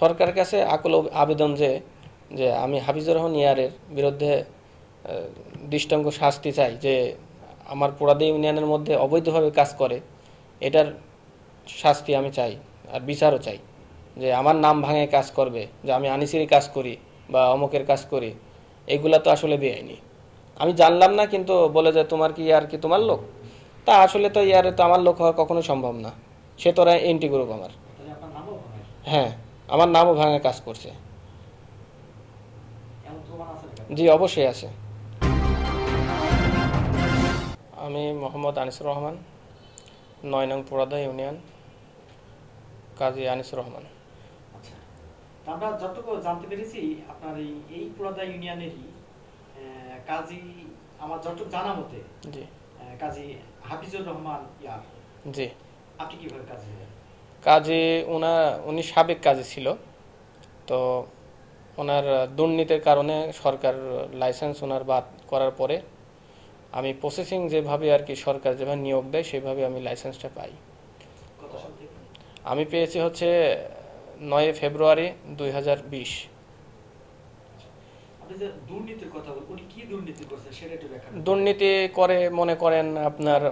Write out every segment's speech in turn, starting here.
সরকারের কাছে আকুল আবেদন যে যে আমি হাফিজুর রহমান ইয়ারের বিরুদ্ধে দৃষ্টাঙ্গ শাস্তি চাই যে আমার পোড়াদে ইউনিয়নের মধ্যে অবৈধভাবে কাজ করে এটার শাস্তি আমি চাই আর বিচারও চাই যে আমার নাম ভাঙে কাজ করবে যে আমি আনিসিরই কাজ করি বা অমুকের কাজ করি এগুলা তো আসলে বেআইনি। আমি জানলাম না কিন্তু বলে যে তোমার কি ইয়ার কি তোমার লোক? তা আসলে তো ইয়ারে তো আমার লোক হওয়া কখনো সম্ভব না। সে তোরা এন্টি গ্রুপ আমার। হ্যাঁ। আমার নামও ভাঙে কাজ করছে। জি অবশ্যই আছে। আমি মোহাম্মদ আনিসুর রহমান নয় নং পোড়াদা ইউনিয়ন কাজী আনিসুর রহমান। আচ্ছা আমরা যতটুকু জানতে পেরেছি আপনার এই এই পুরাদা ইউনিয়নেরই কাজী আমার যতটুকু জানা মতে জি। কাজী হাফিজুর রহমান ইয়ার। জি। আপনি কীভাবে কাজী কাজী ওনা উনি সাবেক কাজে ছিল। তো ওনার দুর্নীতির কারণে সরকার লাইসেন্স ওনার বাদ করার পরে আমি প্রসেসিং যেভাবে আর কি সরকার যেভাবে নিয়োগ দেয় সেভাবে আমি লাইসেন্সটা পাই। আমি পেয়েছি হচ্ছে নয় ফেব্রুয়ারি দুই হাজার বিশ। দুর্নীতি করে মনে করেন আপনার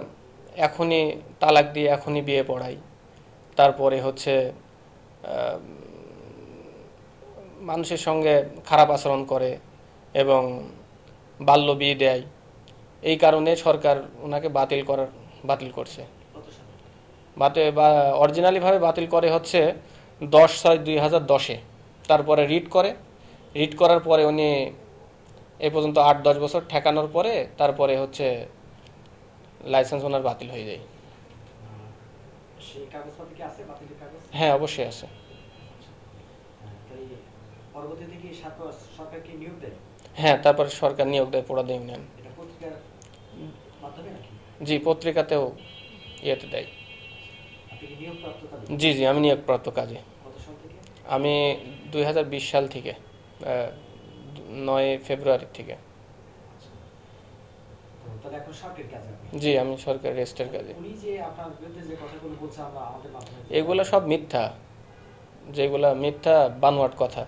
এখনই তালাক দিয়ে এখনই বিয়ে পড়াই তারপরে হচ্ছে মানুষের সঙ্গে খারাপ আচরণ করে এবং বাল্য বিয়ে দেয়। এই কারণে সরকার ওনাকে বাতিল করার, বাতিল করছে। বাতিল বা, অরিজিনালিভাবে বাতিল করে হচ্ছে দশ ছয় দুই হাজার দশে। তারপরে রিট করে। রিট করার পরে উনি এ পর্যন্ত আট দশ বছর ঠেকানোর পরে তারপরে হচ্ছে লাইসেন্স ওনার বাতিল হয়ে যায় আহ, সেই কাগজপত্র কি আছে বাতিলের কাগজ হ্যাঁ অবশ্যই আছে। হ্যাঁ, তাই সরকার সরকার নিয়োগ দেয়? তারপরে সরকার নিয়োগ দেয় পোড়া ইউনিয়ন জি পত্রিকাতেও ইয়েতে দেয়। জি জি আমি নিয়োগপ্রাপ্ত কাজে। আমি দুই হাজার বিশ সাল থেকে নয় ফেব্রুয়ারি থেকে তো তাহলে এখন সরকারি কাজে আপনি জি আমি সরকার রেস্টের কাজে। এগুলো সব মিথ্যা। যেগুলা মিথ্যা বানোয়াট কথা।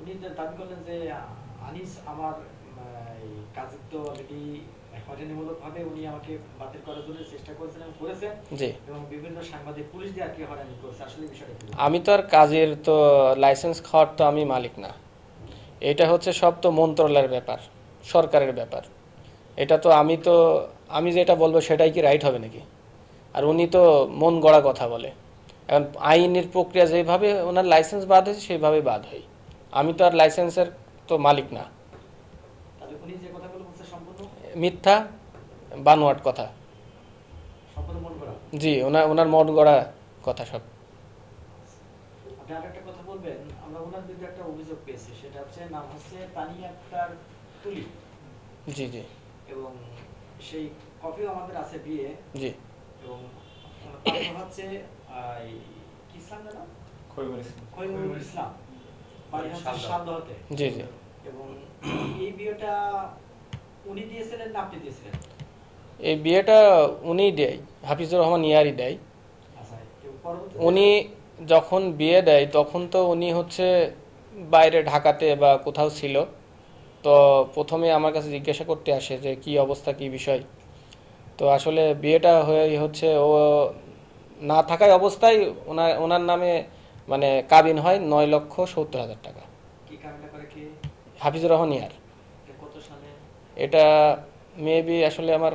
উনি দাবি করলেন যে আনিস আমার কাজের তো অলরেডি হয়রানিমূলক উনি আমাকে বাতিল করার জন্য চেষ্টা করেছেন এবং করেছেন। এবং বিভিন্ন সাংবাদিক পুলিশ দিয়ে আর কি হয়রানি করেছে। আসলে বিষয়টা আমি তো আর কাজের তো লাইসেন্স খাওয়ার তো আমি মালিক না। এটা হচ্ছে সব তো মন্ত্রণালয়ের ব্যাপার সরকারের ব্যাপার। এটা তো আমি তো আমি যেটা বলব সেটাই কি রাইট হবে নাকি? আর উনি তো মন গড়া কথা বলে। এখন আইনের প্রক্রিয়া যেভাবে ওনার লাইসেন্স বাদ হয়েছে সেইভাবে বাদ হয়। আমি তো আর লাইসেন্সের তো মালিক না। মিথ্যা বানোয়াট কথা। জি ওনার ওনার মন গড়া কথা সব। একটা কথা বলবেন আমরা ওনার বিরুদ্ধে একটা অভিযোগ পেয়েছি সেটা হচ্ছে নাম হচ্ছে তানিয়া আক্তার তুলি। জি জি। এবং সেই কপিও আমাদের আছে বিয়ে। জি। এবং হচ্ছে কি ইসলাম জানা খৈমুল ইসলাম। বাড়ি হচ্ছে শালদহতে জি জি। এবং এই বিয়েটা উনি দিয়েছিলেন না আপনি দিয়েছিলেন? এই বিয়েটা উনিই দেয় হাফিজুর রহমান ইয়ারই দেয়। আচ্ছা পরবর্তীতে উনি যখন বিয়ে দেয় তখন তো উনি হচ্ছে বাইরে ঢাকাতে বা কোথাও ছিল। তো প্রথমে আমার কাছে জিজ্ঞাসা করতে আসে যে কি অবস্থা কি বিষয়। তো আসলে বিয়েটা হয়ে হচ্ছে ও না থাকায় অবস্থায় ওনার ওনার নামে মানে কাবিন হয় নয় লক্ষ সত্তর হাজার টাকা। হাফিজুর রহমান ইয়ার। এটা মেবি আসলে আমার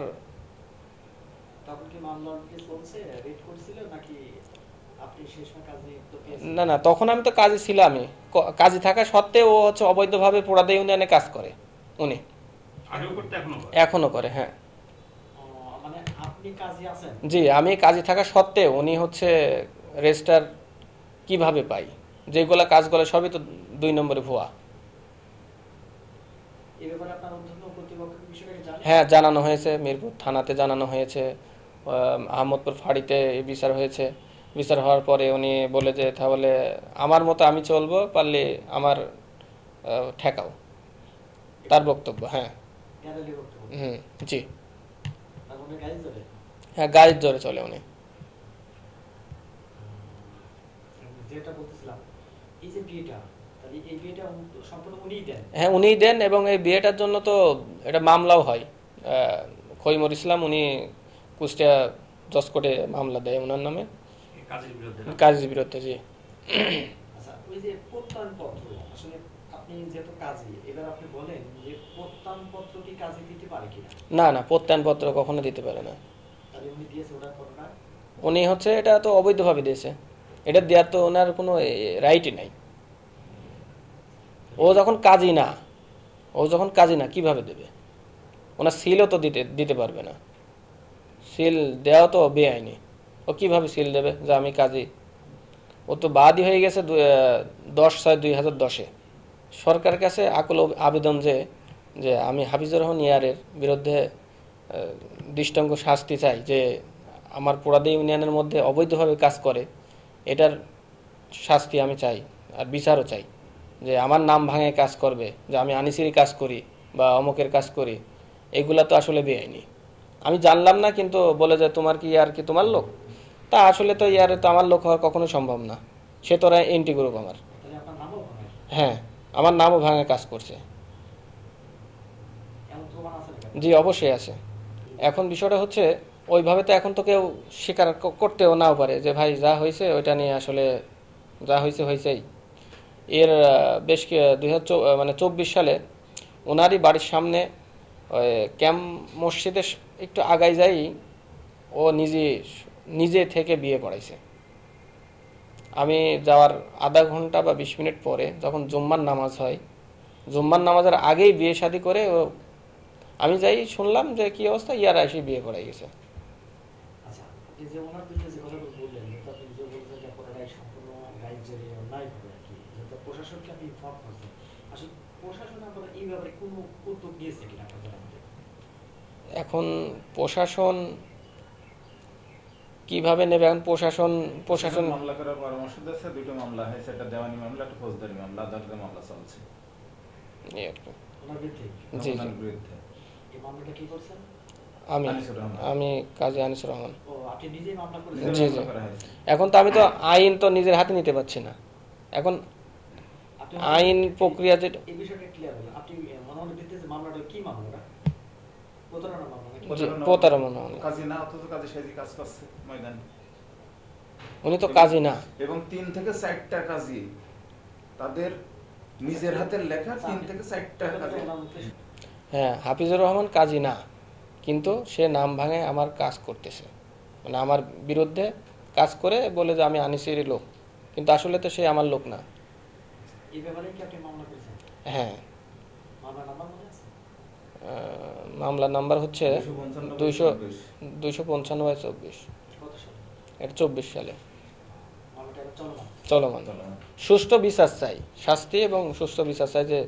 তখন কি মামলা চলছে? রেড করছিল নাকি না না তখন আমি তো কাজে ছিলামই। কাজে থাকা সত্ত্বেও ও হচ্ছে অবৈধভাবে পোড়াদে ইউনিয়নে কাজ করে উনি। এখনও করে। হ্যাঁ। মানে আপনি কাজে আছেন? জি আমি কাজে থাকা সত্ত্বেও উনি হচ্ছে রেজিস্টার কীভাবে পাই? যেগুলা কাজগুলো সবই তো দুই নম্বরে ভুয়া। এই ব্যাপারে আপনার ঊর্ধ্বতন কর্তৃপক্ষকে বিষয়টাকে জানেন হ্যাঁ জানানো হয়েছে মিরপুর থানাতে জানানো হয়েছে আহমদপুর ফাঁড়িতে বিচার হয়েছে। বিচার হওয়ার পরে উনি বলে যে তাহলে আমার মতো আমি চলবো পারলে আমার ঠেকাও। তার বক্তব্য হ্যাঁ। হুম জি। মনে হ্যাঁ গাড়ির জোরে চলে উনি। হ্যাঁ উনিই দেন এবং এই বিয়েটার জন্য তো এটা মামলাও হয়। খৈমুর ইসলাম উনি কুষ্টিয়া জজ কোর্টে মামলা দেয় ওনার নামে। কাজের বিরুদ্ধে জি। আচ্ছা ওই যে প্রত্যয়ন পত্র আসলে আপনি যেহেতু কাজী এবার আপনি বলেন যে প্রত্যয়ন কি কাজে দিতে পারে কিনা? না না প্রত্যয়নপত্র কখনো দিতে পারে না। তাহলে উনি দিয়েছে ওটার ঘটনা? উনি হচ্ছে এটা তো অবৈধভাবে দিয়েছে। এটা দেওয়ার তো ওনার কোনো রাইটই নাই। ও যখন কাজই না ও যখন কাজই না কীভাবে দেবে? ওনার সিলও তো দিতে দিতে পারবে না। সিল দেওয়া তো বেআইনি। ও কীভাবে সিল দেবে? যে আমি কাজী। ও তো বাদই হয়ে গেছে দশ ছয় দুই হাজার দশে। সরকারের কাছে আকুল আবেদন যে যে আমি হাফিজুর রহমান ইয়ারের বিরুদ্ধে দৃষ্টাঙ্গ শাস্তি চাই যে আমার পোড়াদি ইউনিয়নের মধ্যে অবৈধভাবে কাজ করে, এটার শাস্তি আমি চাই আর বিচারও চাই। যে আমার নাম ভাঙে কাজ করবে, যে আমি আনিসিরি কাজ করি বা অমুকের কাজ করি, এগুলা তো আসলে বেআইনি। আমি জানলাম না, কিন্তু বলে যে তোমার কি ইয়ার কি তোমার লোক? তা আসলে তো ইয়ারে তো আমার লোক হওয়া কখনো সম্ভব না। সে তোরা এন্টি গ্রুপ আমার। হ্যাঁ আমার নামও ভাঙে কাজ করছে। জি অবশ্যই আছে। এখন বিষয়টা হচ্ছে ওইভাবে তো এখন তো কেউ স্বীকার করতেও নাও পারে যে ভাই যা হয়েছে ওইটা নিয়ে আসলে যা হয়েছে হয়েছেই এর বেশ দুই হাজার মানে চব্বিশ সালে ওনারই বাড়ির সামনে ক্যাম্প মসজিদে একটু আগাই যাই ও নিজে নিজে থেকে বিয়ে করাইছে। আমি যাওয়ার আধা ঘণ্টা বা বিশ মিনিট পরে যখন জুম্মার নামাজ হয় জুম্মার নামাজের আগেই বিয়ে শাদী করে ও আমি যাই শুনলাম যে কি অবস্থা ইয়ার এসে বিয়ে করাই গেছে। আচ্ছা এখন প্রশাসন কীভাবে নেবে এখন প্রশাসন প্রশাসন মামলা করার পরামর্শ দিয়েছে দুটো মামলা হয়েছে একটা দেওয়ানি মামলা একটা ফৌজদারি মামলা আদালতে মামলা চলছে। এই আর কি। ওনার জি, জি। ওনার বিরুদ্ধে। এই মামলাটা কি করছেন? আমি আমি কাজী আনিসুর রহমান। ও আপনি নিজেই মামলা নিজের জি, জি। এখন তো আমি তো আইন তো নিজের হাতে নিতে পারছি না। এখন আইন প্রক্রিয়া যেটা এই বিষয়টা ক্লিয়ার হলো। আপনি মনে মনে দিতে যে মামলাটা কি মামলাটা? প্রতারণা মামলা নাকি জি, প্রতারণা প্রতারণা মামলা। কাজী না অথচ কাজী সাজি কাজ করছে ময়দানে। উনি তো কাজী না। এবং তিন থেকে চারটা কাজী তাদের নিজের হাতের লেখা তিন থেকে চারটা কাজী। হ্যাঁ হাফিজুর রহমান কাজী না কিন্তু সে নাম ভাঙে আমার কাজ করতেছে। মানে আমার বিরুদ্ধে কাজ করে বলে যে আমি আনিসির লোক কিন্তু আসলে তো সে আমার লোক না। এই ব্যাপারে কি আপনি মামলা করেছেন? হ্যাঁ মামলা নাম্বার মনে আছে আহ, মামলার নাম্বার হচ্ছে 295 দুইশো। দুইশো পঞ্চানব্বই চব্বিশ। এটা চব্বিশ সালে। চলমান? চলমান। চলো। সুষ্ঠু বিচার চাই শাস্তি এবং সুস্থ বিচার চাই যে